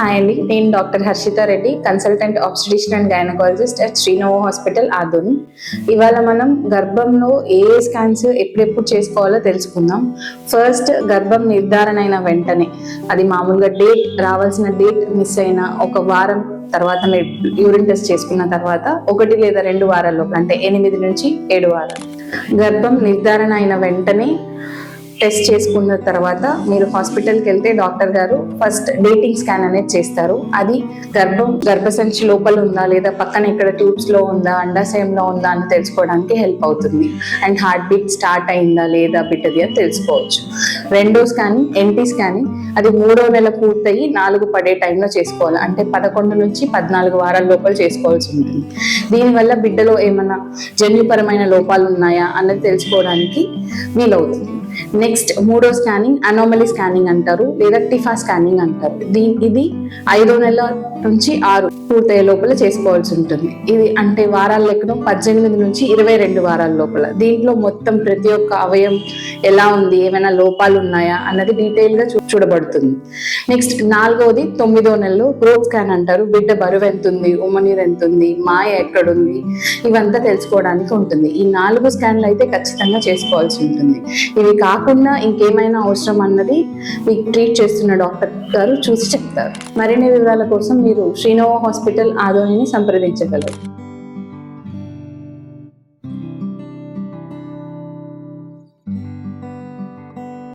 Hi అండి నేను doctor Harshitha Reddy consultant obstetrician and gynaecologist at Srinovo hospital Adoni ఇవాళ మనం గర్భంలో ఏ ఏ స్కాన్స్ ఎప్పుడెప్పుడు చేసుకోవాలో తెలుసుకుందాం. ఫస్ట్ గర్భం నిర్ధారణ అయిన వెంటనే అది మామూలుగా డేట్ రావాల్సిన డేట్ మిస్ అయిన ఒక వారం తర్వాత మీరు యూరిన్ టెస్ట్ చేసుకున్న తర్వాత ఒకటి లేదా రెండు వారాల్లో అంటే ఎనిమిది నుంచి ఏడు వారాలు. గర్భం నిర్ధారణ అయిన వెంటనే టెస్ట్ చేసుకున్న తర్వాత మీరు హాస్పిటల్కి వెళ్తే డాక్టర్ గారు ఫస్ట్ డేటింగ్ స్కాన్ అనేది చేస్తారు. అది గర్భం గర్భసంచి లోపల ఉందా లేదా పక్కన ఇక్కడ ట్యూబ్స్లో ఉందా అండాశయంలో ఉందా అని తెలుసుకోవడానికి హెల్ప్ అవుతుంది. అండ్ హార్ట్ బీట్ స్టార్ట్ అయిందా లేదా బిడ్డది అని తెలుసుకోవచ్చు. రెండో స్కానింగ్ ఎన్టీ స్కానింగ్ అది మూడో నెల పూర్తయి నాలుగు పడే టైంలో చేసుకోవాలి. అంటే పదకొండు నుంచి పద్నాలుగు వారాల లోపల చేసుకోవాల్సి ఉంటుంది. దీనివల్ల బిడ్డలో ఏమైనా జన్యుపరమైన లోపాలు ఉన్నాయా అన్నది తెలుసుకోవడానికి వీలవుతుంది. నెక్స్ట్ మూడో స్కానింగ్ అనోమలీ స్కానింగ్ అంటారు. లేదా టిఫా స్కానింగ్ అంటారు. దీని ఇది ఐదో నెల నుంచి ఆరు పూర్తయ్యే లోపల చేసుకోవాల్సి ఉంటుంది. ఇది అంటే వారాల లెక్కన పద్దెనిమిది నుంచి ఇరవై రెండు వారాల లోపల. దీంట్లో మొత్తం ప్రతి ఒక్క అవయం ఎలా ఉంది ఏమైనా లోపాలు ఉన్నాయా అన్నది డీటెయిల్గా చూ- చూడబడుతుంది. నెక్స్ట్ నాలుగవది తొమ్మిదో నెలలో గ్రోత్ స్కాన్ అంటారు. బిడ్డ బరువు ఎంత ఉంది ఉమ్మనీరు ఎంత ఉంది మాయ ఎక్కడుంది ఇవంతా తెలుసుకోవడానికి ఉంటుంది. ఈ నాలుగు స్కాన్లు అయితే ఖచ్చితంగా చేసుకోవాల్సి ఉంటుంది. ఇవి కాక కాకుండా ఇంకేమైనా అవసరం అన్నది మీకు ట్రీట్ చేస్తున్న డాక్టర్ గారు చూసి చెప్తారు. మరిన్ని వివరాల కోసం మీరు శ్రీనోవా హాస్పిటల్ ఆదోనిని సంప్రదించగలరు.